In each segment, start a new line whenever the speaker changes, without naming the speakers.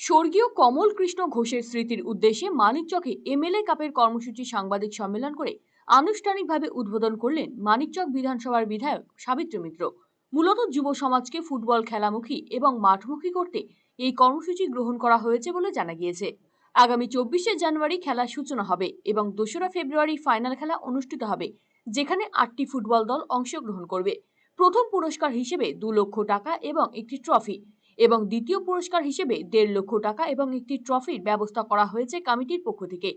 স্বর্গীয় কমল কৃষ্ণ ঘোষের স্মৃতির উদ্দেশ্যে মানিকচকে এমএলএ কাপের কর্মসূচি সাংবাদিক সম্মেলন করে আনুষ্ঠানিকভাবে উদ্বোধন করলেন মানিকচক বিধানসভার বিধায়ক সাবিত্রী মিত্র। মূলত যুব সমাজকে ফুটবল খেলামুখী এবং মাঠমুখী করতে এই কর্মসূচি গ্রহণ করা হয়েছে বলে জানা গিয়েছে। আগামী চব্বিশে জানুয়ারি খেলার সূচনা হবে এবং দোসরা ফেব্রুয়ারি ফাইনাল খেলা অনুষ্ঠিত হবে, যেখানে আটটি ফুটবল দল অংশগ্রহণ করবে। প্রথম পুরস্কার হিসেবে দু লক্ষ টাকা এবং একটি ট্রফি। এবং দ্বিতীয় পুরস্কার হিসেবে দেড় লক্ষ টাকা এবং একটি ট্রফির ব্যবস্থা করা হয়েছে কমিটির পক্ষ থেকে।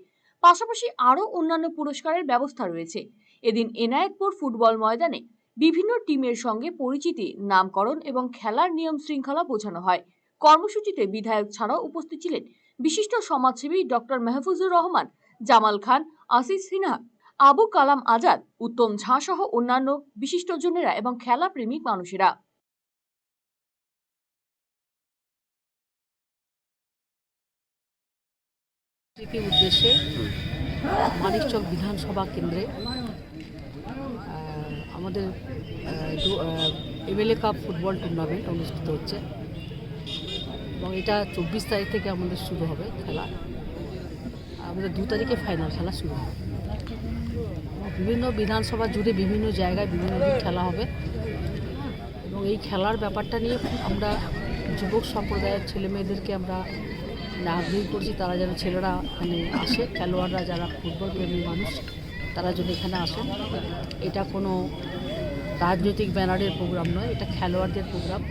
পাশাপাশি আরও অন্যান্য পুরস্কারের ব্যবস্থা রয়েছে। এদিন এনায়েতপুর ফুটবল ময়দানে বিভিন্ন টিমের সঙ্গে পরিচিতি, নামকরণ এবং খেলার নিয়ম শৃঙ্খলা বোঝানো হয়। কর্মসূচিতে বিধায়ক ছাড়াও উপস্থিত ছিলেন বিশিষ্ট সমাজসেবী ডক্টর মেহফুজুর রহমান, জামাল খান আসিস সিনহা, আবু কালাম আজাদ, উত্তম ঝা সহ অন্যান্য বিশিষ্টজনেরা এবং খেলা প্রেমিক মানুষেরা।
উদ্দেশ্যে মানিকচক বিধানসভা কেন্দ্রে আমাদের এমএলএ কাপ ফুটবল টুর্নামেন্ট অনুষ্ঠিত হচ্ছে। এবং এটা চব্বিশ তারিখ থেকে আমাদের শুরু হবে খেলা। আমাদের দু তারিখে ফাইনাল খেলা শুরু হবে। বিভিন্ন বিধানসভা জুড়ে বিভিন্ন জায়গায় বিভিন্ন খেলা হবে। এবং এই খেলার ব্যাপারটা নিয়ে আমরা যুবক সম্প্রদায়ের ছেলে মেয়েদেরকে আমরা মানে আগ্রহী করছি, তারা যেন ছেলেরা এখানে আসে। খেলোয়াড়রা যারা ফুটবল প্রেমী মানুষ, তারা যদি এখানে আসেন এটা কোনো রাজনৈতিক ব্যানারের প্রোগ্রাম নয়, এটা খেলোয়াড়দের প্রোগ্রাম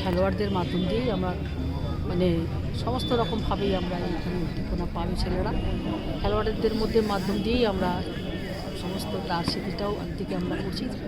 খেলোয়াড়দের মাধ্যম দিয়েই আমরা মানে সমস্ত রকমভাবেই আমরা এখানে উদ্দীপনা পাবে ছেলেরা। খেলোয়াড়দের মধ্যে মাধ্যম দিয়েই আমরা সমস্ত তার স্মৃতিটাও একদিকে আমরা করছি।